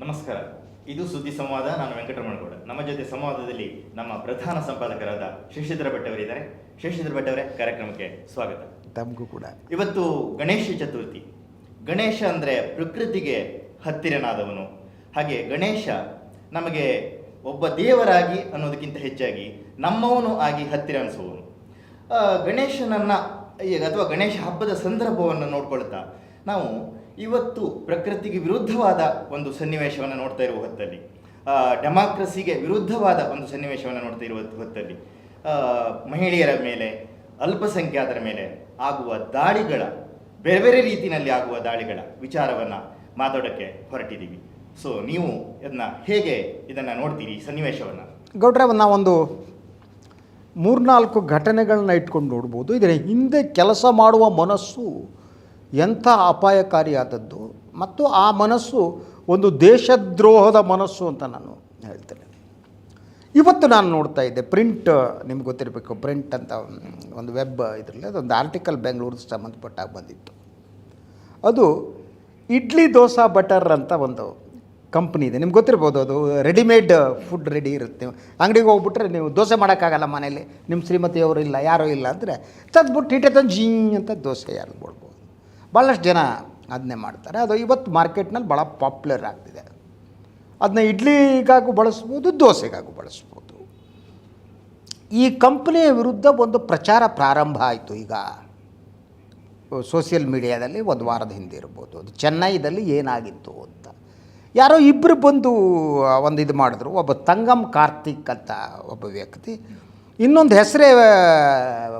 ನಮಸ್ಕಾರ. ಇದು ಸುದ್ದಿ ಸಂವಾದ ನಾನು ವೆಂಕಟರಮಣಗೌಡ. ನಮ್ಮ ಜೊತೆ ಸಂವಾದದಲ್ಲಿ ನಮ್ಮ ಪ್ರಧಾನ ಸಂಪಾದಕರಾದ ಶಶಿಧರ ಭಟ್ ಅವರಿದ್ದಾರೆ. ಶಶಿಧರ ಭಟ್ ಅವರೇ ಕಾರ್ಯಕ್ರಮಕ್ಕೆ ಸ್ವಾಗತ. ತಮಗೂ ಕೂಡ. ಇವತ್ತು ಗಣೇಶ ಚತುರ್ಥಿ. ಗಣೇಶ ಅಂದರೆ ಪ್ರಕೃತಿಗೆ ಹತ್ತಿರನಾದವನು. ಹಾಗೆ ಗಣೇಶ ನಮಗೆ ಒಬ್ಬ ದೇವರಾಗಿ ಅನ್ನೋದಕ್ಕಿಂತ ಹೆಚ್ಚಾಗಿ ನಮ್ಮವನು ಆಗಿ ಹತ್ತಿರ ಅನಿಸುವವನು. ಗಣೇಶನನ್ನು ಗಣೇಶನನ್ನ ಈಗ ಅಥವಾ ಗಣೇಶ ಹಬ್ಬದ ಸಂದರ್ಭವನ್ನು ನೋಡ್ಕೊಳ್ತಾ ನಾವು ಇವತ್ತು ಪ್ರಕೃತಿಗೆ ವಿರುದ್ಧವಾದ ಒಂದು ಸನ್ನಿವೇಶವನ್ನು ನೋಡ್ತಾ ಇರುವ ಹೊತ್ತಲ್ಲಿ ಡೆಮಾಕ್ರಸಿಗೆ ವಿರುದ್ಧವಾದ ಒಂದು ಸನ್ನಿವೇಶವನ್ನು ನೋಡ್ತಾ ಇರುವ ಹೊತ್ತಲ್ಲಿ ಮಹಿಳೆಯರ ಮೇಲೆ, ಅಲ್ಪಸಂಖ್ಯಾತರ ಮೇಲೆ ಆಗುವ ದಾಳಿಗಳ, ಬೇರೆ ಬೇರೆ ರೀತಿಯಲ್ಲಿ ಆಗುವ ದಾಳಿಗಳ ವಿಚಾರವನ್ನು ಮಾತಾಡೋಕ್ಕೆ ಹೊರಟಿದ್ದೀವಿ. ಸೊ ನೀವು ಇದನ್ನ ಹೇಗೆ ಇದನ್ನು ನೋಡ್ತೀರಿ ಸನ್ನಿವೇಶವನ್ನು? ಗೌಡ್ರೆ ನಾವೊಂದು ಮೂರ್ನಾಲ್ಕು ಘಟನೆಗಳನ್ನ ಇಟ್ಕೊಂಡು ನೋಡ್ಬೋದು. ಇದರ ಹಿಂದೆ ಕೆಲಸ ಮಾಡುವ ಮನಸ್ಸು ಎಂಥ ಅಪಾಯಕಾರಿಯಾದದ್ದು? ಮತ್ತು ಆ ಮನಸ್ಸು ಒಂದು ದೇಶದ್ರೋಹದ ಮನಸ್ಸು ಅಂತ ನಾನು ಹೇಳ್ತೇನೆ. ಇವತ್ತು ನಾನು ನೋಡ್ತಾ ಇದ್ದೆ, ಪ್ರಿಂಟ್, ನಿಮ್ಗೆ ಗೊತ್ತಿರಬೇಕು, ಪ್ರಿಂಟ್ ಅಂತ ಒಂದು ವೆಬ್ ಇದರಲ್ಲಿ, ಅದೊಂದು ಆರ್ಟಿಕಲ್ ಬೆಂಗಳೂರಿಗೆ ಸಂಬಂಧಪಟ್ಟಾಗ ಬಂದಿತ್ತು. ಅದು ಇಡ್ಲಿ ದೋಸಾ ಬಟರ್ ಅಂತ ಒಂದು ಕಂಪ್ನಿ ಇದೆ. ನಿಮ್ಗೆ ಗೊತ್ತಿರ್ಬೋದು ಅದು ರೆಡಿಮೇಡ್ ಫುಡ್ ರೆಡಿ ಇರುತ್ತೆ. ಅಂಗಡಿಗೆ ಹೋಗ್ಬಿಟ್ರೆ ನೀವು ದೋಸೆ ಮಾಡೋಕ್ಕಾಗಲ್ಲ ಮನೇಲಿ ನಿಮ್ಮ ಶ್ರೀಮತಿಯವರು ಇಲ್ಲ, ಯಾರೂ ಇಲ್ಲ ಅಂದರೆ ತಂದ್ಬಿಟ್ಟು ಹಿಟ್ಟೆ ತಂದು ಜೀ ಅಂತ ದೋಸೆ ಯಾರು ಭಾಳಷ್ಟು ಜನ ಅದನ್ನೇ ಮಾಡ್ತಾರೆ. ಅದು ಇವತ್ತು ಮಾರ್ಕೆಟ್ನಲ್ಲಿ ಭಾಳ ಪಾಪ್ಯುಲರ್ ಆಗ್ತಿದೆ. ಅದನ್ನ ಇಡ್ಲಿಗಾಗೂ ಬಳಸ್ಬೋದು, ದೋಸೆಗಾಗೂ ಬಳಸ್ಬೋದು. ಈ ಕಂಪ್ನಿಯ ವಿರುದ್ಧ ಒಂದು ಪ್ರಚಾರ ಪ್ರಾರಂಭ ಆಯಿತು ಈಗ. ಸೋಷಿಯಲ್ ಮೀಡಿಯಾದಲ್ಲಿ ಒಂದು ವಾರದ ಹಿಂದೆ ಇರ್ಬೋದು. ಅದು ಚೆನ್ನೈದಲ್ಲಿ ಏನಾಗಿತ್ತು ಅಂತ. ಯಾರೋ ಇಬ್ಬರು ಬಂದು ಒಂದು ಇದು ಮಾಡಿದ್ರು. ಒಬ್ಬ ತಂಗಮ್ ಕಾರ್ತಿಕ್ ಅಂತ ಒಬ್ಬ ವ್ಯಕ್ತಿ. ಇನ್ನೊಂದು ಹೆಸರೇ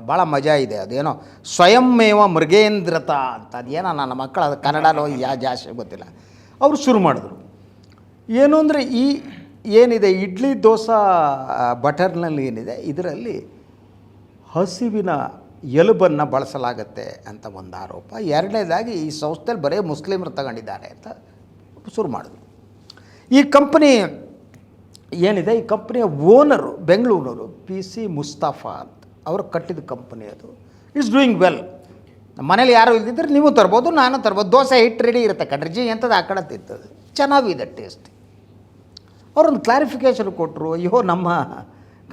ಭಾಳ ಮಜಾ ಇದೆ. ಅದೇನೋ, ಸ್ವಯಂಮೇವ ಮೃಗೇಂದ್ರತ ಅಂತ. ಅದೇನೋ ನನ್ನ ಮಕ್ಕಳು, ಅದು ಕನ್ನಡನೋ ಯಾ, ಜಾಸ್ತಿ ಗೊತ್ತಿಲ್ಲ. ಅವರು ಶುರು ಮಾಡಿದ್ರು. ಏನು ಅಂದರೆ, ಈ, ಏನಿದೆ, ಇಡ್ಲಿ ದೋಸೆ ಬಟರ್ನಲ್ಲಿ ಏನಿದೆ, ಇದರಲ್ಲಿ ಹಸಿವಿನ ಎಲುಬನ್ನು ಬಳಸಲಾಗತ್ತೆ ಅಂತ ಒಂದು ಆರೋಪ. ಎರಡನೇದಾಗಿ, ಈ ಸಂಸ್ಥೆಯಲ್ಲಿ ಬರೀ ಮುಸ್ಲಿಮರು ತಗೊಂಡಿದ್ದಾರೆ ಅಂತ ಶುರು ಮಾಡಿದ್ರು. ಈ ಕಂಪನಿ ಏನಿದೆ, ಈ ಕಂಪ್ನಿಯ ಓನರು ಬೆಂಗಳೂರಿನವರು ಪಿ ಸಿ ಮುಸ್ತಾಫಾ ಅಂತ. ಅವರು ಕಟ್ಟಿದ ಕಂಪ್ನಿ ಅದು. ಇಟ್ಸ್ ಡೂಯಿಂಗ್ ವೆಲ್ ಮನೇಲಿ ಯಾರು ಇದ್ದಿದ್ರೆ ನೀವು ತರ್ಬೋದು, ನಾನು ತರ್ಬೋದು. ದೋಸೆ ಹಿಟ್ಟು ರೆಡಿ ಇರುತ್ತೆ ಕಡ್ರಿ ಜಿ, ಎಂಥದ್ದು ಆ ಕಡೆ ತಿಂತದೆ. ಚೆನ್ನಾಗಿದೆ ಟೇಸ್ಟ್ ಅವರೊಂದು ಕ್ಲಾರಿಫಿಕೇಷನ್ ಕೊಟ್ಟರು ಅಯ್ಯೋ, ನಮ್ಮ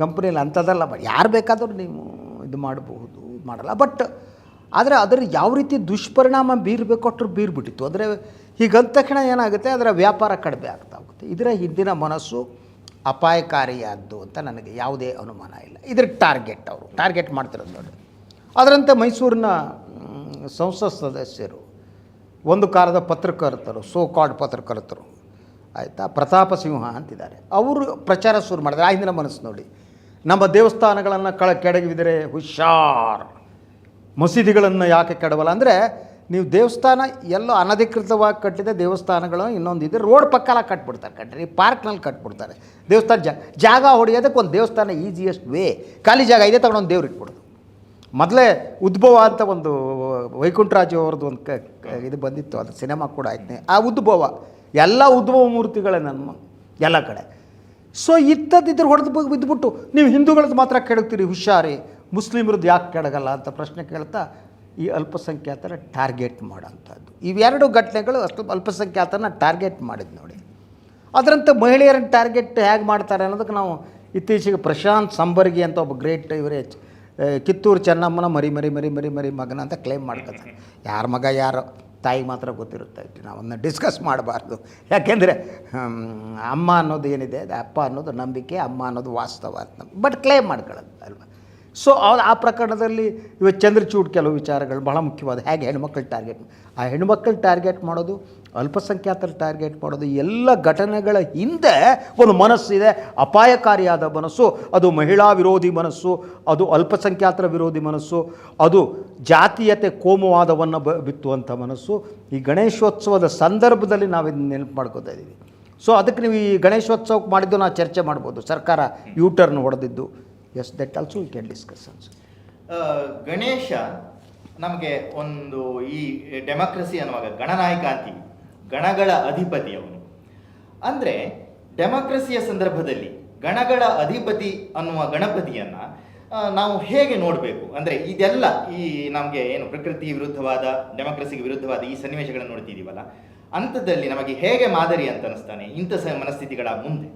ಕಂಪ್ನಿಯಲ್ಲಿ ಅಂಥದ್ದಲ್ಲ ಯಾರು ಬೇಕಾದರೂ ನೀವು ಇದು ಮಾಡಬಹುದು ಮಾಡಲ್ಲ. ಬಟ್ ಆದರೆ ಅದರ ಯಾವ ರೀತಿ ದುಷ್ಪರಿಣಾಮ ಬೀರಬೇಕು ಅಷ್ಟರು ಬೀರ್ಬಿಟ್ಟಿತ್ತು. ಅಂದರೆ ಹೀಗಂದ ತಕ್ಷಣ ಏನಾಗುತ್ತೆ, ಅದರ ವ್ಯಾಪಾರ ಕಡಿಮೆ ಆಗ್ತಾ ಹೋಗುತ್ತೆ. ಇದರ ಹಿಂದಿನ ಮನಸ್ಸು ಅಪಾಯಕಾರಿಯಾದ್ದು ಅಂತ ನನಗೆ ಯಾವುದೇ ಅನುಮಾನ ಇಲ್ಲ. ಇದ್ರ ಟಾರ್ಗೆಟ್ ಅವರು. ಟಾರ್ಗೆಟ್ ಮಾಡ್ತಿರೋದು ನೋಡಿ. ಅದರಂತೆ ಮೈಸೂರಿನ ಸಂಸತ್ ಸದಸ್ಯರು, ಒಂದು ಕಾಲದ ಪತ್ರಕರ್ತರು ಸೋ ಕಾಲ್ಡ್ ಪತ್ರಕರ್ತರು, ಆಯಿತಾ, ಪ್ರತಾಪ ಸಿಂಹ ಅಂತಿದ್ದಾರೆ. ಅವರು ಪ್ರಚಾರ ಶುರು ಮಾಡಿದ್ರೆ, ಆ ಹಿಂದಿನ ಮನಸ್ಸು ನೋಡಿ. ನಮ್ಮ ದೇವಸ್ಥಾನಗಳನ್ನು ಕಳ ಕೆಡಗಿದರೆ ಹುಷಾರ್. ಮಸೀದಿಗಳನ್ನು ಯಾಕೆ ಕೆಡವಲ್ಲ ಅಂದರೆ ನೀವು ದೇವಸ್ಥಾನ ಎಲ್ಲೋ ಅನಧಿಕೃತವಾಗಿ ಕಟ್ಟಿದ ದೇವಸ್ಥಾನಗಳು, ಇನ್ನೊಂದು ಇದೆ ರೋಡ್ ಪಕ್ಕಲ ಕಟ್ಬಿಡ್ತಾರೆ ಕಟ್ಟ್ರಿ ಪಾರ್ಕ್ನಲ್ಲಿ ಕಟ್ಬಿಡ್ತಾರೆ. ದೇವಸ್ಥಾನ ಜಾಗ ಜಾಗ ಹೊಡೆಯೋದಕ್ಕೆ ಒಂದು ದೇವಸ್ಥಾನ ಈಸಿಯೆಸ್ಟ್ ವೇ ಖಾಲಿ ಜಾಗ ಇದೆ, ತಗೊಂಡು ದೇವ್ರು ಇಟ್ಬಿಡೋದು. ಮೊದಲೇ ಉದ್ಭವ ಅಂತ ಒಂದು ವೈಕುಂಠರಾಜು ಅವ್ರದ್ದು ಒಂದು ಕ ಇದು ಬಂದಿತ್ತು, ಅದು ಸಿನಿಮಾ ಕೂಡ ಆಯ್ತು ಆ ಉದ್ಭವ, ಎಲ್ಲ ಉದ್ಭವ ಮೂರ್ತಿಗಳೇ ನನ್ನ ಎಲ್ಲ ಕಡೆ. ಸೊ ಇತ್ತದಿದ್ರೆ ಹೊಡೆದು ಬಿದ್ದುಬಿಟ್ಟು ನೀವು ಹಿಂದೂಗಳದ್ದು ಮಾತ್ರ ಕೆಡಗ್ತೀರಿ, ಹುಷಾರಿ. ಮುಸ್ಲಿಮ್ರದ್ದು ಯಾಕೆ ಕೆಡಗಲ್ಲ ಅಂತ ಪ್ರಶ್ನೆ ಕೇಳ್ತಾ ಈ ಅಲ್ಪಸಂಖ್ಯಾತರ ಟಾರ್ಗೆಟ್ ಮಾಡೋಂಥದ್ದು ಇವೆರಡು ಘಟನೆಗಳು ಅಷ್ಟು ಅಲ್ಪಸಂಖ್ಯಾತರನ್ನ ಟಾರ್ಗೆಟ್ ಮಾಡಿದ್ದು ನೋಡಿ. ಅದರಂತೆ ಮಹಿಳೆಯರನ್ನು ಟಾರ್ಗೆಟ್ ಹೇಗೆ ಮಾಡ್ತಾರೆ ಅನ್ನೋದಕ್ಕೆ ನಾವು ಇತ್ತೀಚೆಗೆ ಪ್ರಶಾಂತ್ ಸಂಬರ್ಗಿ ಅಂತ ಒಬ್ಬ ಗ್ರೇಟ್ ಇವರೇ ಕಿತ್ತೂರು ಚೆನ್ನಮ್ಮನ ಮರಿ ಮರಿ ಮರಿ ಮರಿ ಮರಿ ಮಗನ ಅಂತ ಕ್ಲೇಮ್ ಮಾಡ್ಕೊತಾರೆ. ಯಾರ ಮಗ, ಯಾರು ತಾಯಿ ಮಾತ್ರ ಗೊತ್ತಿರುತ್ತೆ ಇಟ್ಟು ನಾವು ಅದನ್ನ ಡಿಸ್ಕಸ್ ಮಾಡಬಾರ್ದು. ಯಾಕೆಂದರೆ ಅಮ್ಮ ಅನ್ನೋದು ಏನಿದೆ, ಅಪ್ಪ ಅನ್ನೋದು ನಂಬಿಕೆ, ಅಮ್ಮ ಅನ್ನೋದು ವಾಸ್ತವ ಅಂತ. ಬಟ್ ಕ್ಲೇಮ್ ಮಾಡ್ಕೊಳ್ಳೋದು ಅಲ್ವಾ? ಸೊ ಆ ಪ್ರಕರಣದಲ್ಲಿ ಇವತ್ತು ಚಂದ್ರಚೂಡ್ ಕೆಲವು ವಿಚಾರಗಳು ಬಹಳ ಮುಖ್ಯವಾದ. ಹೇಗೆ ಹೆಣ್ಮಕ್ಳು ಟಾರ್ಗೆಟ್ ಆ ಹೆಣ್ಮಕ್ಳು ಟಾರ್ಗೆಟ್ ಮಾಡೋದು, ಅಲ್ಪಸಂಖ್ಯಾತರ ಟಾರ್ಗೆಟ್ ಮಾಡೋದು, ಎಲ್ಲ ಘಟನೆಗಳ ಹಿಂದೆ ಒಂದು ಮನಸ್ಸಿದೆ ಅಪಾಯಕಾರಿಯಾದ ಮನಸ್ಸು, ಅದು ಮಹಿಳಾ ವಿರೋಧಿ ಮನಸ್ಸು, ಅದು ಅಲ್ಪಸಂಖ್ಯಾತರ ವಿರೋಧಿ ಮನಸ್ಸು, ಅದು ಜಾತೀಯತೆ ಕೋಮುವಾದವನ್ನು ಬ ಬಿತ್ತುವಂಥ ಮನಸ್ಸು. ಈ ಗಣೇಶೋತ್ಸವದ ಸಂದರ್ಭದಲ್ಲಿ ನಾವು ಇದನ್ನು ನೆನಪು ಮಾಡ್ಕೋತಾ ಇದ್ದೀವಿ ಸೊ ಅದಕ್ಕೆ ನೀವು ಈ ಗಣೇಶೋತ್ಸವಕ್ಕೆ ಮಾಡಿದ್ದು ನಾವು ಚರ್ಚೆ ಮಾಡ್ಬೋದು. ಸರ್ಕಾರ ಯೂ ಟರ್ನ್ ಹೊಡೆದಿದ್ದು. Yes that also we can discuss ಆ, ಗಣೇಶ ನಮಗೆ ಒಂದು ಈ ಡೆಮಾಕ್ರಸಿ ಅನ್ನುವಾಗ ಗಣನಾಯಕ ಅಂತೀವಿ. ಗಣಗಳ ಅಧಿಪತಿ ಅವನು. ಅಂದರೆ ಡೆಮಾಕ್ರಸಿಯ ಸಂದರ್ಭದಲ್ಲಿ ಗಣಗಳ ಅಧಿಪತಿ ಅನ್ನುವ ಗಣಪತಿಯನ್ನು ನಾವು ಹೇಗೆ ನೋಡಬೇಕು? ಅಂದರೆ ಇದೆಲ್ಲ ಈ ನಮಗೆ ಏನು ಪ್ರಕೃತಿ ವಿರುದ್ಧವಾದ ಡೆಮಾಕ್ರಸಿಗೆ ವಿರುದ್ಧವಾದ ಈ ಸನ್ನಿವೇಶಗಳನ್ನು ನೋಡ್ತಿದ್ದೀವಲ್ಲ ಅಂಥದ್ದಲ್ಲಿ ನಮಗೆ ಹೇಗೆ ಮಾದರಿ ಅಂತ ಅನಿಸ್ತಾನೆ ಇಂಥ ಮನಸ್ಥಿತಿಗಳ ಮುಂದೆ?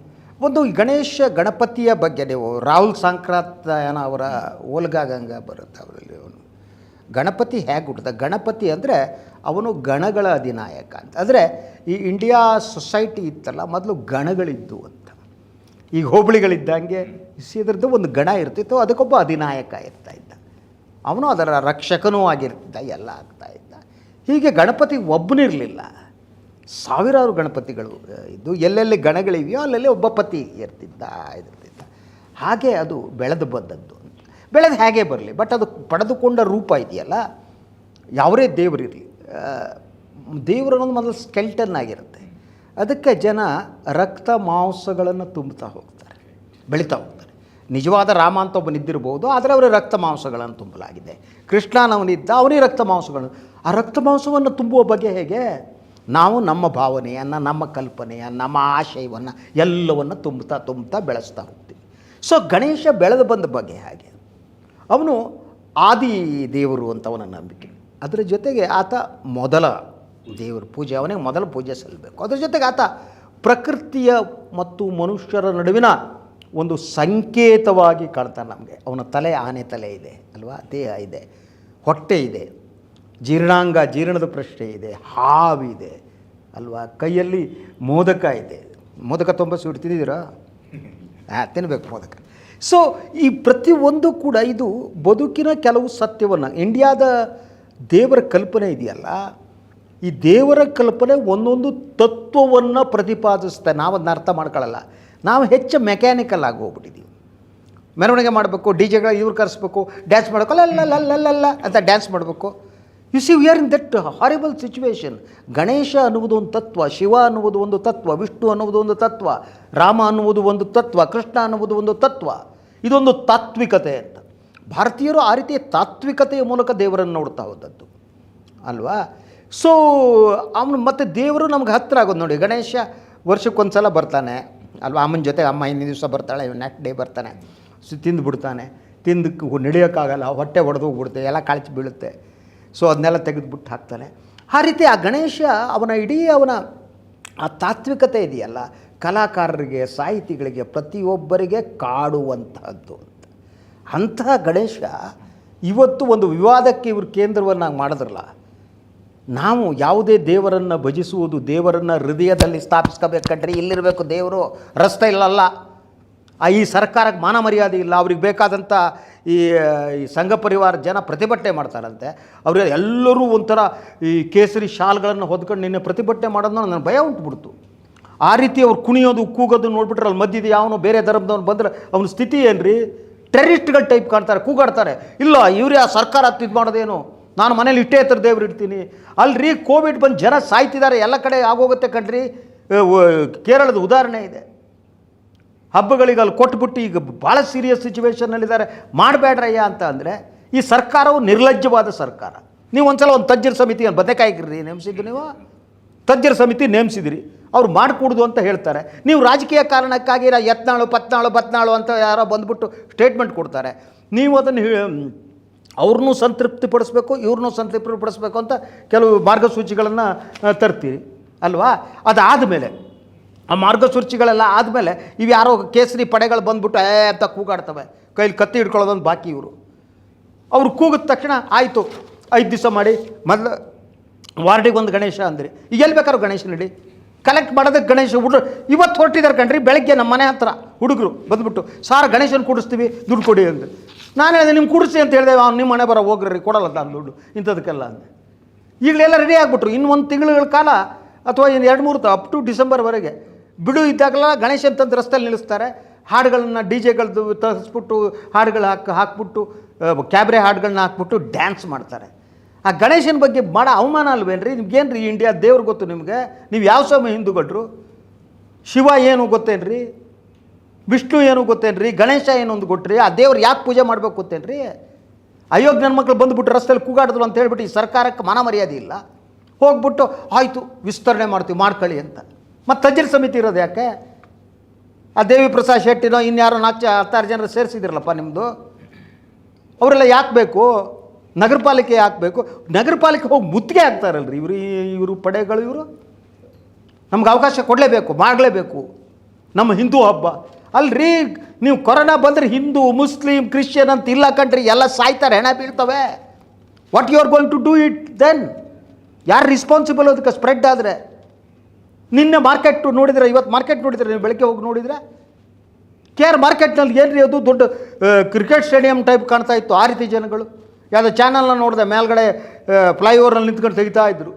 ಒಂದು ಗಣೇಶ ಗಣಪತಿಯ ಬಗ್ಗೆ ನೀವು ರಾಹುಲ್ ಸಾಂಕ್ರಾತ್ಯನ ಅವರ ಓಲ್ಗಾಗಂಗ ಬರುತ್ತೆ ಅವರಲ್ಲಿ ಅವನು. ಗಣಪತಿ ಹೇಗೆ ಹುಟ್ಟಿದ ಗಣಪತಿ ಅಂದರೆ ಅವನು ಗಣಗಳ ಅಧಿನಾಯಕ ಅಂತ. ಅಂದರೆ ಈ ಇಂಡಿಯಾ ಸೊಸೈಟಿ ಇತ್ತಲ್ಲ, ಮೊದಲು ಗಣಗಳಿದ್ದು ಅಂತ. ಈಗ ಹೋಬಳಿಗಳಿದ್ದಂಗೆ ಇದ್ರದ್ದು ಒಂದು ಗಣ ಇರ್ತಿತ್ತು, ಅದಕ್ಕೊಬ್ಬ ಅಧಿನಾಯಕ ಇರ್ತಾ ಇದ್ದ. ಅವನು ಅದರ ರಕ್ಷಕನೂ ಆಗಿರ್ತಿದ್ದ, ಎಲ್ಲ ಆಗ್ತಾ ಇದ್ದ. ಹೀಗೆ ಗಣಪತಿ ಒಬ್ಬನಿರಲಿಲ್ಲ. ಸಾವಿರಾರು ಗಣಪತಿಗಳು ಇದ್ದು ಎಲ್ಲೆಲ್ಲಿ ಗಣಗಳಿವೆಯೋ ಅಲ್ಲೆಲ್ಲಿ ಒಬ್ಬ ಪತಿ ಇರ್ತಿದ್ದ ಇರ್ತಿದ್ದ. ಹಾಗೆ ಅದು ಬೆಳೆದು ಬಂದದ್ದು ಬೆಳೆದು ಹೇಗೆ ಬರಲಿ ಬಟ್ ಅದು ಪಡೆದುಕೊಂಡ ರೂಪ ಇದೆಯಲ್ಲ, ಯಾವುದೇ ದೇವರಿರಲಿ ದೇವರು ಅನ್ನೋದು ಮೊದಲು ಸ್ಕೆಲ್ಟನ್ ಆಗಿರುತ್ತೆ. ಅದಕ್ಕೆ ಜನ ರಕ್ತ ಮಾಂಸಗಳನ್ನು ತುಂಬುತ್ತಾ ಹೋಗ್ತಾರೆ, ಬೆಳೀತಾ ಹೋಗ್ತಾರೆ. ನಿಜವಾದ ರಾಮ ಅಂತ ಒಬ್ಬನಿದ್ದಿರ್ಬೋದು ಆದರೆ ಅವರ ರಕ್ತ ಮಾಂಸಗಳನ್ನು ತುಂಬಲಾಗಿದೆ. ಕೃಷ್ಣನವನಿದ್ದ, ಅವನೇ ರಕ್ತ ಮಾಂಸಗಳನ್ನು, ಆ ರಕ್ತ ಮಾಂಸವನ್ನು ತುಂಬುವ ಬಗ್ಗೆ ಹೇಗೆ? ನಾವು ನಮ್ಮ ಭಾವನೆಯನ್ನು, ನಮ್ಮ ಕಲ್ಪನೆಯ ನಮ್ಮ ಆಶಯವನ್ನು ಎಲ್ಲವನ್ನು ತುಂಬುತ್ತಾ ತುಂಬುತ್ತಾ ಬೆಳೆಸ್ತಾ ಹೋಗ್ತೀವಿ. ಸೊ ಗಣೇಶ ಬೆಳೆದು ಬಂದ ಬಗ್ಗೆ ಹಾಗೆ. ಅವನು ಆದಿ ದೇವರು ಅಂತ ಅವನ ನಂಬಿಕೆ. ಅದರ ಜೊತೆಗೆ ಆತ ಮೊದಲ ದೇವರು, ಪೂಜೆ, ಅವನಿಗೆ ಮೊದಲ ಪೂಜೆ ಸಲ್ಲಬೇಕು. ಅದರ ಜೊತೆಗೆ ಆತ ಪ್ರಕೃತಿಯ ಮತ್ತು ಮನುಷ್ಯರ ನಡುವಿನ ಒಂದು ಸಂಕೇತವಾಗಿ ಕಾಣ್ತಾನೆ ನಮಗೆ. ಅವನ ತಲೆ ಆನೆ ತಲೆ ಇದೆ, ಅಲ್ವಾ? ದೇಹ ಇದೆ, ಹೊಟ್ಟೆ ಇದೆ. ಜೀರ್ಣಾಂಗ, ಜೀರ್ಣದ ಪ್ರಶ್ನೆ ಇದೆ ಹಾವಿದೆ ಅಲ್ವಾ? ಕೈಯಲ್ಲಿ ಮೋದಕ ಇದೆ. ಮೋದಕ ತುಂಬ ಸ್ವೀಟ್ ತಿಂದಿದ್ದೀರಾ? ಹಾಂ ತಿನ್ನಬೇಕು ಮೋದಕ. ಸೊ ಈ ಪ್ರತಿಯೊಂದು ಕೂಡ ಇದು ಬದುಕಿನ ಕೆಲವು ಸತ್ಯವನ್ನು, ಇಂಡಿಯಾದ ದೇವರ ಕಲ್ಪನೆ ಇದೆಯಲ್ಲ? ಈ ದೇವರ ಕಲ್ಪನೆ ಒಂದೊಂದು ತತ್ವವನ್ನು ಪ್ರತಿಪಾದಿಸ್ತಾ ನಾವು ಅದನ್ನ ಅರ್ಥ ಮಾಡ್ಕೊಳ್ಳಲ್ಲ ನಾವು ಹೆಚ್ಚು ಮೆಕ್ಯಾನಿಕಲ್ ಆಗಿ ಹೋಗ್ಬಿಟ್ಟಿದ್ದೀವಿ. ಮೆರವಣಿಗೆ ಮಾಡಬೇಕು, ಡಿ ಜೆಗಳ ಇವ್ರು ಕರೆಸ್ಬೇಕು ಡ್ಯಾನ್ಸ್ ಮಾಡಬೇಕು ಅಲ್ಲ ಅಂತ ಡ್ಯಾನ್ಸ್ ಮಾಡಬೇಕು. You see we are in that horrible situation Ganesha ಅನ್ನುವುದು ಒಂದು ತತ್ವ, ಶಿವ ಅನ್ನುವುದು ಒಂದು ತತ್ವ, ವಿಷ್ಣು ಅನ್ನುವುದು ಒಂದು ತತ್ವ, ರಾಮ ಅನ್ನುವುದು ಒಂದು ತತ್ವ, ಕೃಷ್ಣ ಅನ್ನುವುದು ಒಂದು ತತ್ವ. ಇದೊಂದು ತಾತ್ವಿಕತೆ ಅಂತ. ಭಾರತೀಯರು ಆ ರೀತಿಯ ತಾತ್ವಿಕತೆಯ ಮೂಲಕ ದೇವರನ್ನು ನೋಡ್ತಾ ಹೋದದ್ದು. ಅಲ್ವಾ? ಸೊ ಅವನು ಮತ್ತು ದೇವರು ನಮ್ಗೆ ಹತ್ತಿರ ಆಗೋದು ನೋಡಿ. ಗಣೇಶ ವರ್ಷಕ್ಕೊಂದು ಸಲ ಬರ್ತಾನೆ. ಅಲ್ವಾ? ಅಮ್ಮನ ಜೊತೆ ಅಮ್ಮ ಹಿಂದಿನ ದಿವಸ ಬರ್ತಾಳೆ ನೆಕ್ಸ್ಟ್ ಡೇ ಬರ್ತಾನೆ. ಸೊ ತಿಂದು ಬಿಡ್ತಾನೆ ತಿಂದು ನಡೆಯೋಕ್ಕಾಗಲ್ಲ. ಹೊಟ್ಟೆ ಹೊಡೆದು ಹೋಗ್ಬಿಡುತ್ತೆ. ಎಲ್ಲ ಕಳಚಿ ಬೀಳುತ್ತೆ. ಸೊ ಅದನ್ನೆಲ್ಲ ತೆಗೆದುಬಿಟ್ಟು ಹಾಕ್ತಾನೆ. ಆ ರೀತಿ ಆ ಗಣೇಶ ಅವನ ಇಡೀ ಅವನ ಆ ತಾತ್ವಿಕತೆ ಇದೆಯಲ್ಲ, ಕಲಾಕಾರರಿಗೆ, ಸಾಹಿತಿಗಳಿಗೆ, ಪ್ರತಿಯೊಬ್ಬರಿಗೆ ಕಾಡುವಂತಹದ್ದು ಅಂತ. ಅಂತಹ ಗಣೇಶ ಇವತ್ತು ಒಂದು ವಿವಾದಕ್ಕೆ ಇವರು ಕೇಂದ್ರವನ್ನಾಗಿ ಮಾಡಿದ್ರಲ್ಲ, ನಾವು ಯಾವುದೇ ದೇವರನ್ನು ಭಜಿಸುವುದು ದೇವರನ್ನು ಹೃದಯದಲ್ಲಿ ಸ್ಥಾಪಿಸ್ಕೋಬೇಕಂದ್ರೆ ಇಲ್ಲಿರಬೇಕು ದೇವರು, ರಸ್ತೆ ಇಲ್ಲಲ್ಲ. ಆ ಈ ಸರ್ಕಾರಕ್ಕೆ ಮಾನ ಮರ್ಯಾದೆ ಇಲ್ಲ, ಅವ್ರಿಗೆ ಬೇಕಾದಂಥ ಈ ಈ ಸಂಘ ಪರಿವಾರ ಜನ ಪ್ರತಿಭಟನೆ ಮಾಡ್ತಾರಂತೆ. ಅವ್ರಿಗೆ ಎಲ್ಲರೂ ಒಂಥರ ಈ ಕೇಸರಿ ಶಾಲ್ಗಳನ್ನು ಹೊದ್ಕೊಂಡು ನಿನ್ನೆ ಪ್ರತಿಭಟನೆ ಮಾಡೋದನ್ನ ನನ್ನ ಭಯ ಉಂಟುಬಿಡ್ತು ಆ ರೀತಿ ಅವ್ರು ಕುಣಿಯೋದು, ಕೂಗೋದು ನೋಡಿಬಿಟ್ರೆ ಅಲ್ಲಿ ಮಧ್ಯದ ಯಾವನೋ ಬೇರೆ ಧರ್ಮದವ್ನು ಬಂದರೆ ಅವನ ಸ್ಥಿತಿ ಏನು ರೀ ಟೆರರಿಸ್ಟ್ಗಳ ಟೈಪ್ ಕಾಣ್ತಾರೆ, ಕೂಗಾಡ್ತಾರೆ. ಇಲ್ಲ, ಇವ್ರು ಆ ಸರ್ಕಾರ ಹತ್ತು ಇದು ಮಾಡೋದೇನು? ನಾನು ಮನೇಲಿ ಇಟ್ಟೇ ಹತ್ರ ದೇವ್ರು ಇಡ್ತೀನಿ. ಅಲ್ರಿ, ಕೋವಿಡ್ ಬಂದು ಜನ ಸಾಯ್ತಿದ್ದಾರೆ ಎಲ್ಲ ಕಡೆ ಆಗೋಗುತ್ತೆ ಕಣ್ರಿ. ಕೇರಳದ ಉದಾಹರಣೆ ಇದೆ. ಹಬ್ಬಗಳಿಗೆ ಅಲ್ಲಿ ಕೊಟ್ಬಿಟ್ಟು ಈಗ ಭಾಳ ಸೀರಿಯಸ್ ಸಿಚುವೇಶನ್ನಲ್ಲಿದ್ದಾರೆ ಮಾಡಬೇಡ್ರಯ್ಯ ಅಂತ ಅಂದರೆ ಈ ಸರ್ಕಾರವು ನಿರ್ಲಜ್ಜವಾದ ಸರ್ಕಾರ. ನೀವು ಒಂದ್ಸಲ ಒಂದು ತಜ್ಜರ ಸಮಿತಿ ಬದನೆಕಾಯಿಗ್ರಿ ನೇಮಿಸಿದ್ದು ನೀವು? ತಜ್ಜರ ಸಮಿತಿ ನೇಮಿಸಿದಿರಿ. ಅವ್ರು ಮಾಡಿಕೊಡುದು ಅಂತ ಹೇಳ್ತಾರೆ. ನೀವು ರಾಜಕೀಯ ಕಾರಣಕ್ಕಾಗಿ ಎತ್ನಾಳು ಪತ್ನಾಳು, ಬತ್ನಾಳು ಅಂತ ಯಾರೋ ಬಂದ್ಬಿಟ್ಟು ಸ್ಟೇಟ್ಮೆಂಟ್ ಕೊಡ್ತಾರೆ. ನೀವು ಅದನ್ನು ಅವ್ರನ್ನೂ ಸಂತೃಪ್ತಿಪಡಿಸ್ಬೇಕು, ಇವ್ರನ್ನೂ ಸಂತೃಪ್ತಿಪಡಿಸ್ಬೇಕು ಅಂತ ಕೆಲವು ಮಾರ್ಗಸೂಚಿಗಳನ್ನು ತರ್ತೀರಿ. ಅಲ್ವಾ? ಅದಾದ ಮೇಲೆ ಆ ಮಾರ್ಗಸೂಚಿಗಳೆಲ್ಲ ಆದಮೇಲೆ ಇವು ಯಾರೋ ಕೇಸರಿ ಪಡೆಗಳು ಬಂದುಬಿಟ್ಟು ಏ ಅಂತ ಕೂಗಾಡ್ತವೆ. ಕೈಲಿ ಕತ್ತಿ ಹಿಡ್ಕೊಳ್ಳೋದೊಂದು ಬಾಕಿ ಇವರು. ಅವ್ರು ಕೂಗಿದ ತಕ್ಷಣ ಆಯಿತು, ಐದು ದಿವಸ ಮಾಡಿ ಮೊದಲು ವಾರ್ಡಿಗೆ ಒಂದು ಗಣೇಶ ಅಂದ್ರಿ. ಈಗ ಎಲ್ಲಿ ಬೇಕಾದ್ರೂ ಗಣೇಶ ನಡಿ. ಕಲೆಕ್ಟ್ ಮಾಡೋದಕ್ಕೆ ಗಣೇಶ ಹುಡುಗರು ಇವತ್ತು ಹೊರಟಿದ್ದಾರೆ ಕಣ್ರಿ, ಬೆಳಗ್ಗೆ ನಮ್ಮ ಮನೆ ಹತ್ರ ಹುಡುಗರು ಬಂದುಬಿಟ್ಟು, ಸಾರ್ ಗಣೇಶನ ಕೂಡಿಸ್ತೀವಿ, ದುಡ್ಡು ಕೊಡಿ ಅಂದ್ರೆ ನಾನು ಹೇಳಿದೆ ನಿಮ್ಮ ಕೂಡಿಸಿ ಅಂತ ಹೇಳಿದೆ, ಅವ್ನು ನಿಮ್ಮ ಮನೆ ಬರೋ ಹೋಗ್ರಿ, ಕೊಡಲ್ಲ ನಾನು ದುಡ್ಡು, ಇಂಥದಕ್ಕೆಲ್ಲ ಅಂದೆ. ಈಗಲೆಲ್ಲ ರೆಡಿ ಆಗಿಬಿಟ್ರು. ಇನ್ನು ಒಂದು ತಿಂಗಳ ಕಾಲ, ಅಥವಾ ಇನ್ನು ಎರಡು ಮೂರು ಅಪ್ ಟು ಡಿಸೆಂಬರ್ವರೆಗೆ ಬಿಡು ಇದ್ದಾಗಲ್ಲ ಗಣೇಶ ತಂದು ರಸ್ತೆಯಲ್ಲಿ ನಿಲ್ಲಿಸ್ತಾರೆ. ಹಾಡುಗಳನ್ನ ಡಿ ಜೆಗಳದ್ದು ತರಿಸ್ಬಿಟ್ಟು ಹಾಡುಗಳು ಹಾಕಿ ಹಾಕ್ಬಿಟ್ಟು ಕ್ಯಾಬ್ರೆ ಹಾಡುಗಳನ್ನ ಹಾಕ್ಬಿಟ್ಟು ಡ್ಯಾನ್ಸ್ ಮಾಡ್ತಾರೆ. ಆ ಗಣೇಶನ ಬಗ್ಗೆ ಮಾಡೋ ಅವಮಾನ ಅಲ್ವೇನ್ರಿ? ನಿಮ್ಗೇನು ರೀ ಇಂಡಿಯಾ ದೇವ್ರು ಗೊತ್ತು ನಿಮಗೆ? ನೀವು ಯಾವ ಸಮಯ ಹಿಂದೂಗಳ್ರು? ಶಿವ ಏನು ಗೊತ್ತೇನ್ರಿ? ವಿಷ್ಣು ಏನು ಗೊತ್ತೇನ್ರಿ? ಗಣೇಶ ಏನು ಒಂದು ಗೊಟ್ರಿ ಆ ದೇವ್ರು ಯಾಕೆ ಪೂಜೆ ಮಾಡಬೇಕು ಗೊತ್ತೇನ್ರಿ? ಅಯೋಗ್ಯ ನನ್ನ ಮಕ್ಳು ಬಂದುಬಿಟ್ಟು ರಸ್ತೆಯಲ್ಲಿ ಕೂಗಾಡಿದ್ರು ಅಂತ ಹೇಳ್ಬಿಟ್ಟು ಈ ಸರ್ಕಾರಕ್ಕೆ ಮಾನ ಮರ್ಯಾದೆ ಇಲ್ಲ. ಹೋಗ್ಬಿಟ್ಟು ಆಯಿತು, ವಿಸ್ತರಣೆ ಮಾಡ್ತೀವಿ ಮಾಡ್ಕೊಳ್ಳಿ ಅಂತ. ಮತ್ತು ತಜ್ಜರ ಸಮಿತಿ ಇರೋದು ಯಾಕೆ? ಆ ದೇವಿ ಪ್ರಸಾದ್ ಶೆಟ್ಟಿನೋ ಇನ್ಯಾರೋ ನಾಲ್ಕು ಹತ್ತಾರು ಜನರು ಸೇರಿಸಿದಿರಲ್ಲಪ್ಪ ನಿಮ್ಮದು ಅವರೆಲ್ಲ ಯಾಕೆ ಬೇಕು? ನಗರ ಪಾಲಿಕೆ ಯಾಕೆ ಬೇಕು? ನಗರ ಪಾಲಿಕೆ ಹೋಗಿ ಮುತ್ತಿಗೆ ಹಾಕ್ತಾರಲ್ರಿ ಇವರು ಇವರು ಪಡೆಗಳು ಇವರು? ನಮ್ಗೆ ಅವಕಾಶ ಕೊಡಲೇಬೇಕು, ಮಾಡಲೇಬೇಕು. ನಮ್ಮ ಹಿಂದೂ ಹಬ್ಬ. ಅಲ್ರಿ, ನೀವು ಕೊರೋನಾ ಬಂದರೆ ಹಿಂದೂ, ಮುಸ್ಲಿಂ, ಕ್ರಿಶ್ಚಿಯನ್ ಅಂತ ಇಲ್ಲ ಕಂಡ್ರಿ, ಎಲ್ಲ ಸಾಯ್ತಾರೆ, ಹೆಣ ಬೀಳ್ತವೆ. What you are going to do it then ಯಾರು ರಿಸ್ಪಾನ್ಸಿಬಲ್ ಅದಕ್ಕೆ ಸ್ಪ್ರೆಡ್ ಆದರೆ? ನಿನ್ನೆ ಮಾರ್ಕೆಟ್ ನೋಡಿದ್ರೆ, ಇವತ್ತು ಮಾರ್ಕೆಟ್ ನೋಡಿದ್ರೆ, ನೀವು ಬೆಳಗ್ಗೆ ಹೋಗಿ ನೋಡಿದ್ರೆ ಕೆ ಆರ್ ಮಾರ್ಕೆಟ್ನಲ್ಲಿ ಏನು ರೀ ಅದು ದೊಡ್ಡ ಕ್ರಿಕೆಟ್ ಸ್ಟೇಡಿಯಂ ಟೈಪ್ ಕಾಣ್ತಾ ಇತ್ತು. ಆ ರೀತಿ ಜನಗಳು. ಯಾವುದೋ ಚಾನಲ್ನ ನೋಡಿದೆ, ಮೇಲ್ಗಡೆ ಫ್ಲೈಓವರ್ನಲ್ಲಿ ನಿಂತ್ಕೊಂಡು ತೆಗಿತಾ ಇದ್ದರು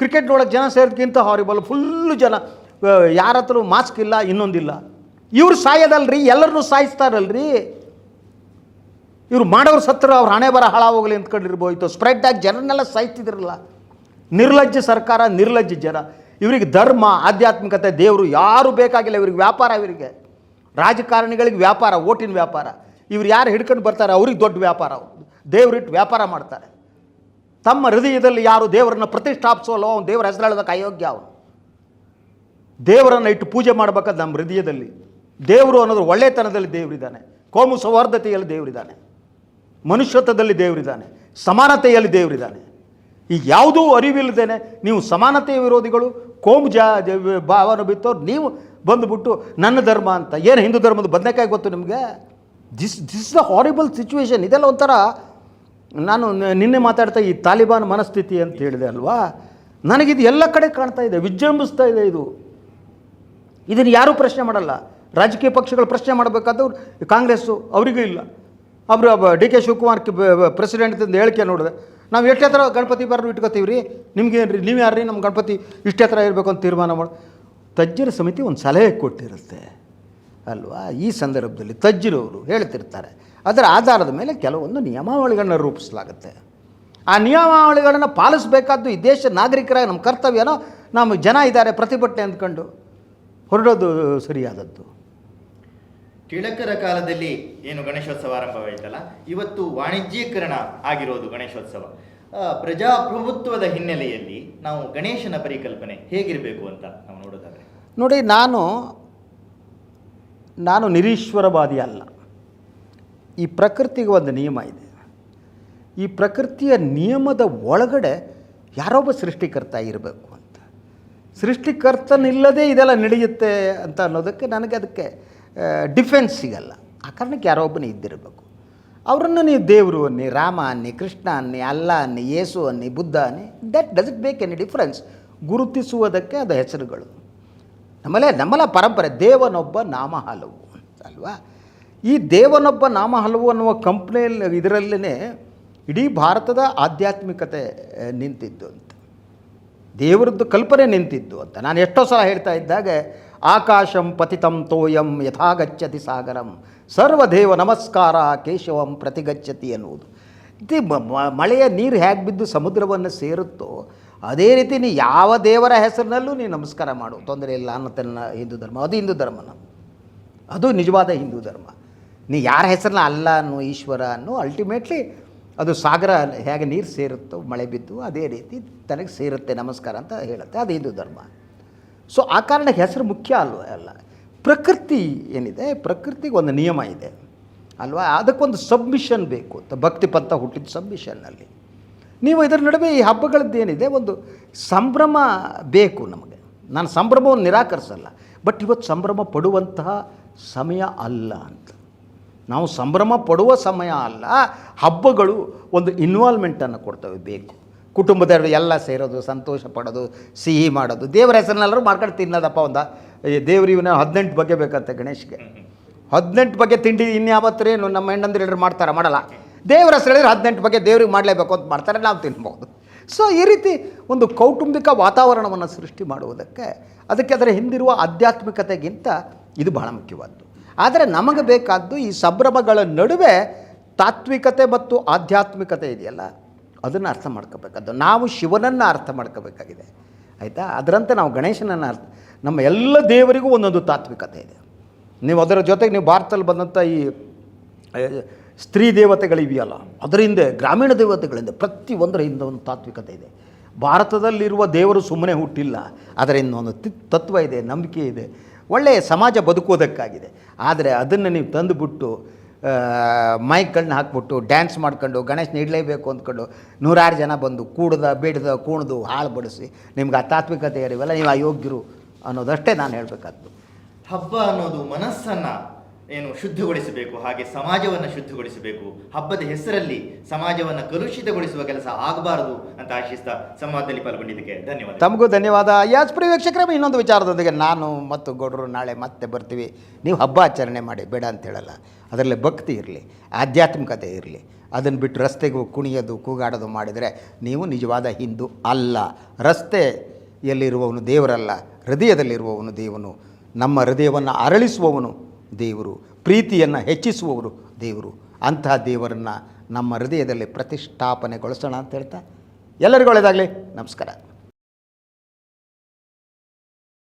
ಕ್ರಿಕೆಟ್ ನೋಡೋಕೆ ಜನ ಸೇರಿದ್ಕಿಂತ ಹಾರಿಬಲ್ ಫುಲ್ಲು ಜನ ಯಾರ ಹತ್ರ ಮಾಸ್ಕ್ ಇಲ್ಲ, ಇನ್ನೊಂದಿಲ್ಲ. ಇವ್ರು ಸಾಯೋದಲ್ರಿ, ಎಲ್ಲರನ್ನೂ ಸಾಯಿಸ್ತಾರಲ್ರಿ. ಇವ್ರು ಮಾಡೋರು ಸತ್ರ ಅವ್ರು ಹಣೆ ಬರ ಹಾಳಾಗೋಗಲಿ ಅಂದ್ಕೊಂಡಿರ್ಬೋಯ್ತು ಸ್ಪ್ರೆಡ್ ಆಗಿ ಜನರನ್ನೆಲ್ಲ ಸಾಯ್ತಿದ್ರಲ್ಲ. ನಿರ್ಲಜ್ಜ ಸರ್ಕಾರ, ನಿರ್ಲಜ್ಜ ಜನ. ಇವರಿಗೆ ಧರ್ಮ, ಆಧ್ಯಾತ್ಮಿಕತೆ, ದೇವರು ಯಾರು ಬೇಕಾಗಿಲ್ಲ, ಇವ್ರಿಗೆ ವ್ಯಾಪಾರ, ಇವರಿಗೆ ರಾಜಕಾರಣಿಗಳಿಗೆ ವ್ಯಾಪಾರ, ಓಟಿನ ವ್ಯಾಪಾರ. ಇವ್ರು ಯಾರು ಹಿಡ್ಕೊಂಡು ಬರ್ತಾರೆ, ಅವ್ರಿಗೆ ದೊಡ್ಡ ವ್ಯಾಪಾರ. ದೇವರಿಟ್ಟು ವ್ಯಾಪಾರ ಮಾಡ್ತಾರೆ. ತಮ್ಮ ಹೃದಯದಲ್ಲಿ ಯಾರು ದೇವರನ್ನು ಪ್ರತಿಷ್ಠಾಪಿಸೋಲ್ಲ, ಅವನು ದೇವರ ಹೆಸರಾಳೋದಕ್ಕೆ ಅಯೋಗ್ಯ ಅವನು. ದೇವರನ್ನು ಇಟ್ಟು ಪೂಜೆ ಮಾಡಬೇಕಾದ ನಮ್ಮ ಹೃದಯದಲ್ಲಿ. ದೇವರು ಅನ್ನೋದು ಒಳ್ಳೆತನದಲ್ಲಿ ದೇವರಿದ್ದಾನೆ. ಕೋಮು ಸೌಹಾರ್ದತೆಯಲ್ಲಿ ದೇವರಿದ್ದಾನೆ. ಮನುಷ್ಯತ್ವದಲ್ಲಿ ದೇವರಿದ್ದಾನೆ. ಸಮಾನತೆಯಲ್ಲಿ ದೇವರಿದ್ದಾನೆ. ಈಗ ಯಾವುದೂ ಅರಿವಿಲ್ಲದೇನೆ ನೀವು ಸಮಾನತೆಯ ವಿರೋಧಿಗಳು ಕೋಮು ಜಾ ಭಾವನ ಬಿತ್ತೋರು ನೀವು ಬಂದುಬಿಟ್ಟು ನನ್ನ ಧರ್ಮ ಅಂತ. ಏನು ಹಿಂದೂ ಧರ್ಮದ ಬದನೆಕಾಯಿ ಗೊತ್ತು ನಿಮಗೆ? This this the horrible situation ಇದೆಲ್ಲ ಒಂಥರ ನಾನು ನಿನ್ನೆ ಮಾತಾಡ್ತಾ ಈ ತಾಲಿಬಾನ್ ಮನಸ್ಥಿತಿ ಅಂತ ಹೇಳಿದೆ ಅಲ್ವಾ? ನನಗಿದು ಎಲ್ಲ ಕಡೆ ಕಾಣ್ತಾ ಇದೆ, ವಿಜೃಂಭಿಸ್ತಾ ಇದೆ ಇದು. ಇದನ್ನು ಯಾರೂ ಪ್ರಶ್ನೆ ಮಾಡಲ್ಲ. ರಾಜಕೀಯ ಪಕ್ಷಗಳು ಪ್ರಶ್ನೆ ಮಾಡಬೇಕಾದವ್ರು ಕಾಂಗ್ರೆಸ್ಸು, ಅವರಿಗೂ ಇಲ್ಲ. ಅವರು ಡಿ ಕೆ ಶಿವಕುಮಾರ್ ಪ್ರೆಸಿಡೆಂಟ್ ಹೇಳಿಕೆ ನೋಡಿದೆ. ನಾವು ಎಷ್ಟು ಹತ್ರ ಗಣಪತಿ ಬರೋದು ಇಟ್ಕೋತೀವಿ ರೀ ನಿಮ್ಗೇನು ರೀ ನೀವು ಯಾರು ರೀ ನಮ್ಮ ಗಣಪತಿ ಇಷ್ಟೇ ಹತ್ರ ಇರಬೇಕು ಅಂತ ತೀರ್ಮಾನ ಮಾಡಿ ತಜ್ಜರ ಸಮಿತಿ ಒಂದು ಸಲಹೆ ಕೊಟ್ಟಿರುತ್ತೆ. ಅಲ್ವಾ? ಈ ಸಂದರ್ಭದಲ್ಲಿ ತಜ್ಜರವರು ಹೇಳ್ತಿರ್ತಾರೆ. ಅದರ ಆಧಾರದ ಮೇಲೆ ಕೆಲವೊಂದು ನಿಯಮಾವಳಿಗಳನ್ನ ರೂಪಿಸಲಾಗುತ್ತೆ. ಆ ನಿಯಮಾವಳಿಗಳನ್ನು ಪಾಲಿಸಬೇಕಾದ್ದು ಈ ದೇಶ ನಾಗರಿಕರಾಗಿ ನಮ್ಮ ಕರ್ತವ್ಯನೋ ನಮ್ಮ ಜನ ಇದ್ದಾರೆ, ಪ್ರತಿಭಟನೆ ಅಂದ್ಕೊಂಡು. ಹೊರಡೋದು ಸರಿಯಾದದ್ದು. ಟಿಳಕರ ಕಾಲದಲ್ಲಿ ಏನು ಗಣೇಶೋತ್ಸವ ಆರಂಭವಾಯಿತಲ್ಲ, ಇವತ್ತು ವಾಣಿಜ್ಯೀಕರಣ ಆಗಿರೋದು ಗಣೇಶೋತ್ಸವ. ಪ್ರಜಾಪ್ರಭುತ್ವದ ಹಿನ್ನೆಲೆಯಲ್ಲಿ ನಾವು ಗಣೇಶನ ಪರಿಕಲ್ಪನೆ ಹೇಗಿರಬೇಕು ಅಂತ ನಾವು ನೋಡೋದಾದ್ರೆ. ನೋಡಿ, ನಾನು ನಾನು ನಿರೀಶ್ವರವಾದಿ ಅಲ್ಲ. ಈ ಪ್ರಕೃತಿಗೆ ಒಂದು ನಿಯಮ ಇದೆ. ಈ ಪ್ರಕೃತಿಯ ನಿಯಮದ ಒಳಗಡೆ ಯಾರೊಬ್ಬ ಸೃಷ್ಟಿಕರ್ತ ಇರಬೇಕು ಅಂತ. ಸೃಷ್ಟಿಕರ್ತನಿಲ್ಲದೆ ಇದೆಲ್ಲ ನಡೆಯುತ್ತೆ ಅಂತ ಅನ್ನೋದಕ್ಕೆ ನನಗೆ ಅದಕ್ಕೆ ಡಿಫೆನ್ಸ್ ಸಿಗಲ್ಲ ಆ ಕಾರಣಕ್ಕೆ ಯಾರೋ ಒಬ್ಬನೇ ಇದ್ದಿರಬೇಕು. ಅವರನ್ನು ನೀವು ದೇವರು ಅನ್ನಿ, ರಾಮ ಅನ್ನಿ, ಕೃಷ್ಣ ಅನ್ನಿ, ಅಲ್ಲ ಅನ್ನಿ, ಯೇಸು ಅನ್ನಿ, ಬುದ್ಧ ಅನ್ನಿ that doesn't make any difference ಗುರುತಿಸುವುದಕ್ಕೆ ಅದು ಹೆಸರುಗಳು. ನಮ್ಮಲ್ಲೇ, ನಮ್ಮಲ್ಲ ಪರಂಪರೆ, ದೇವನೊಬ್ಬ ನಾಮ ಹಲವು ಅಲ್ವಾ? ಈ ದೇವನೊಬ್ಬ ನಾಮ ಹಲವು ಅನ್ನುವ ಕಂಪ್ನಿಯಲ್ಲಿ ಇದರಲ್ಲೇ ಇಡೀ ಭಾರತದ ಆಧ್ಯಾತ್ಮಿಕತೆ ನಿಂತಿದ್ದು ಅಂತ. ದೇವರದ್ದು ಕಲ್ಪನೆ ನಿಂತಿದ್ದು ಅಂತ. ನಾನು ಎಷ್ಟೋ ಸಲ ಹೇಳ್ತಾ ಇದ್ದಾಗ ಆಕಾಶಂ ಪತಿತಂ ತೋಯಂ ಯಥಾಗಚ್ಚತಿ ಸಾಗರಂ. ಸರ್ವದೇವ ನಮಸ್ಕಾರ ಕೇಶವಂ ಪ್ರತಿಗಚ್ಚತಿ ಎನ್ನುವುದು. ಇದು ಮಳೆಯ ನೀರು ಹೇಗೆ ಬಿದ್ದು ಸಮುದ್ರವನ್ನು ಸೇರುತ್ತೋ, ಅದೇ ರೀತಿ ನೀ ಯಾವ ದೇವರ ಹೆಸರಿನಲ್ಲೂ ನೀನು ನಮಸ್ಕಾರ ಮಾಡು. ತೊಂದರೆ ಇಲ್ಲ ಅನ್ನೋ ತನ್ನ ಹಿಂದೂ ಧರ್ಮ. ಅದು ಹಿಂದೂ ಧರ್ಮನ ಅದು ನಿಜವಾದ ಹಿಂದೂ ಧರ್ಮ. ನೀ ಯಾರ ಹೆಸರನ್ನ ಅಲ್ಲ ಅನ್ನೋ ಈಶ್ವರ ಅನ್ನೋ ಅಲ್ಟಿಮೇಟ್ಲಿ ಅದು ಸಾಗರ ಹೇಗೆ ನೀರು ಸೇರುತ್ತೋ, ಮಳೆ ಬಿದ್ದು ಅದೇ ರೀತಿ ತನಗೆ ಸೇರುತ್ತೆ ನಮಸ್ಕಾರ ಅಂತ ಹೇಳುತ್ತೆ. ಅದು ಹಿಂದೂ ಧರ್ಮ. ಸೊ ಆ ಕಾರಣಕ್ಕೆ ಹೆಸರು ಮುಖ್ಯ ಅಲ್ವ ಅಲ್ಲ ಪ್ರಕೃತಿ ಏನಿದೆ? ಪ್ರಕೃತಿಗೆ ಒಂದು ನಿಯಮ ಇದೆ. ಅಲ್ವಾ? ಅದಕ್ಕೊಂದು ಸಬ್ಮಿಷನ್ ಬೇಕು ಅಂತ. ಭಕ್ತಿ ಪಂಥ ಹುಟ್ಟಿದ ಸಬ್ಮಿಷನ್ನಲ್ಲಿ ನೀವು ಇದರ ನಡುವೆ ಈ ಹಬ್ಬಗಳದ್ದು ಏನಿದೆ? ಒಂದು ಸಂಭ್ರಮ ಬೇಕು ನಮಗೆ. ನಾನು ಸಂಭ್ರಮವನ್ನು ನಿರಾಕರಿಸಲ್ಲ. ಬಟ್ ಇವತ್ತು ಸಂಭ್ರಮ ಪಡುವಂತಹ ಸಮಯ ಅಲ್ಲ ಅಂತ. ನಾವು ಸಂಭ್ರಮ ಪಡುವ ಸಮಯ ಅಲ್ಲ. ಹಬ್ಬಗಳು ಒಂದು ಇನ್ವಾಲ್ವ್ಮೆಂಟನ್ನು ಕೊಡ್ತವೆ ಬೇಕು. ಕುಟುಂಬದವರು ಎಲ್ಲ ಸೇರೋದು, ಸಂತೋಷ ಪಡೋದು, ಸಿಹಿ ಮಾಡೋದು. ದೇವರ ಹೆಸರಿನೆಲ್ಲರೂ ಮಾಡ್ಕೊಂಡು ತಿನ್ನೋದಪ್ಪ ಒಂದು. ದೇವ್ರು ಇವನ ಹದಿನೆಂಟು ಬಗ್ಗೆ ಬೇಕಂತೆ ಗಣೇಶ್ಗೆ. ಹದಿನೆಂಟು ಬಗ್ಗೆ ತಿಂಡಿ ಇನ್ಯಾವತ್ತರೇನು ನಮ್ಮ ಹೆಣ್ಣಂದ್ರೆ ಎಲ್ಲರೂ ಮಾಡ್ತಾರೆ? ಮಾಡಲ್ಲ. ದೇವ್ರ ಹೆಸರು ಹೇಳಿದ್ರೆ ಹದಿನೆಂಟು ಬಗ್ಗೆ ದೇವ್ರಿಗೆ ಮಾಡಲೇಬೇಕು ಅಂತ ಮಾಡ್ತಾರೆ, ನಾವು ತಿನ್ಬೋದು. ಸೊ ಈ ರೀತಿ ಒಂದು ಕೌಟುಂಬಿಕ ವಾತಾವರಣವನ್ನು ಸೃಷ್ಟಿ ಮಾಡುವುದಕ್ಕೆ ಅದಕ್ಕೆ ಅದರ ಹಿಂದಿರುವ ಆಧ್ಯಾತ್ಮಿಕತೆಗಿಂತ ಇದು ಬಹಳ ಮುಖ್ಯವಾದ್ದು. ಆದರೆ ನಮಗೆ ಬೇಕಾದ್ದು ಈ ಸಂಭ್ರಮಗಳ ನಡುವೆ ತಾತ್ವಿಕತೆ ಮತ್ತು ಆಧ್ಯಾತ್ಮಿಕತೆ ಇದೆಯಲ್ಲ? ಅದನ್ನು ಅರ್ಥ ಮಾಡ್ಕೋಬೇಕಾದ್ದು ನಾವು ಶಿವನನ್ನು ಅರ್ಥ ಮಾಡ್ಕೋಬೇಕಾಗಿದೆ. ಆಯಿತಾ? ಅದರಂತೆ ನಾವು ಗಣೇಶನನ್ನು ಅರ್ಥ, ನಮ್ಮ ಎಲ್ಲ ದೇವರಿಗೂ ಒಂದೊಂದು ತಾತ್ವಿಕತೆ ಇದೆ. ನೀವು ಅದರ ಜೊತೆಗೆ ನೀವು ಭಾರತದಲ್ಲಿ ಬಂದಂಥ ಈ ಸ್ತ್ರೀ ದೇವತೆಗಳಿವೆಯಲ್ಲ, ಅದರ ಹಿಂದೆ, ಗ್ರಾಮೀಣ ದೇವತೆಗಳಿಂದ ಪ್ರತಿ ಒಂದರ ಹಿಂದೆ ಒಂದು ತಾತ್ವಿಕತೆ ಇದೆ. ಭಾರತದಲ್ಲಿರುವ ದೇವರು ಸುಮ್ಮನೆ ಹುಟ್ಟಿಲ್ಲ ಅದರ ತಿ, ತತ್ವ ಇದೆ, ನಂಬಿಕೆ ಇದೆ, ಒಳ್ಳೆಯ ಸಮಾಜ ಬದುಕೋದಕ್ಕಾಗಿದೆ ಆದರೆ ಅದನ್ನು ನೀವು ತಂದುಬಿಟ್ಟು ಮೈಕ್ಗಳನ್ನ ಹಾಕ್ಬಿಟ್ಟು ಡ್ಯಾನ್ಸ್ ಮಾಡ್ಕೊಂಡು ಗಣೇಶನ ಇಡಲೇಬೇಕು ಅಂದ್ಕೊಂಡು ನೂರಾರು ಜನ ಬಂದು ಕೂಡ್ದ, ಬಿಡ್ದ, ಕೂಣ್ದು ಹಾಳು ಬಡಿಸಿ ನಿಮ್ಗೆ ಆ ತಾತ್ವಿಕತೆ ಇರಿವಲ್ಲ, ನೀವು ಅಯೋಗ್ಯರು ಅನ್ನೋದಷ್ಟೇ ನಾನು ಹೇಳಬೇಕಾದ್ದು. ಹಬ್ಬ ಅನ್ನೋದು ಮನಸ್ಸನ್ನ ಏನು ಶುದ್ಧಗೊಳಿಸಬೇಕು, ಹಾಗೆ ಸಮಾಜವನ್ನು ಶುದ್ಧಗೊಳಿಸಬೇಕು, ಹಬ್ಬದ ಹೆಸರಲ್ಲಿ ಸಮಾಜವನ್ನು ಕಲುಷಿತಗೊಳಿಸುವ ಕೆಲಸ ಆಗಬಾರದು ಅಂತ ಆಶಿಸ್ತಾ ಸಂವಾದದಲ್ಲಿ ಪಾಲ್ಗೊಂಡಿದ್ದಕ್ಕೆ ಧನ್ಯವಾದ ತಮಗೂ ಧನ್ಯವಾದ. ಯಾಸ್ ಪ್ರಿಯ ಇನ್ನೊಂದು ವಿಚಾರದೊಂದಿಗೆ ನಾನು ಮತ್ತು ಗೌಡರು ನಾಳೆ ಮತ್ತೆ ಬರ್ತೀವಿ. ನೀವು ಹಬ್ಬ ಆಚರಣೆ ಮಾಡಿ, ಬೇಡ ಅಂತ ಹೇಳಲ್ಲ. ಅದರಲ್ಲಿ ಭಕ್ತಿ ಇರಲಿ, ಆಧ್ಯಾತ್ಮಿಕತೆ ಇರಲಿ. ಅದನ್ನು ಬಿಟ್ಟು ರಸ್ತೆಗೂ ಕುಣಿಯೋದು, ಕೂಗಾಡೋದು ಮಾಡಿದರೆ ನೀವು ನಿಜವಾದ ಹಿಂದೂ ಅಲ್ಲ. ರಸ್ತೆಯಲ್ಲಿರುವವನು ದೇವರಲ್ಲ, ಹೃದಯದಲ್ಲಿರುವವನು ದೇವನು. ನಮ್ಮ ಹೃದಯವನ್ನು ಅರಳಿಸುವವನು ದೇವರು ಪ್ರೀತಿಯನ್ನು ಹೆಚ್ಚಿಸುವವರು ದೇವರು. ಅಂತಹ ದೇವರನ್ನು ನಮ್ಮ ಹೃದಯದಲ್ಲಿ ಪ್ರತಿಷ್ಠಾಪನೆಗೊಳಿಸೋಣ ಅಂತ ಹೇಳ್ತಾ ಎಲ್ಲರಿಗೂ ಒಳ್ಳೆಯದಾಗಲಿ ನಮಸ್ಕಾರ.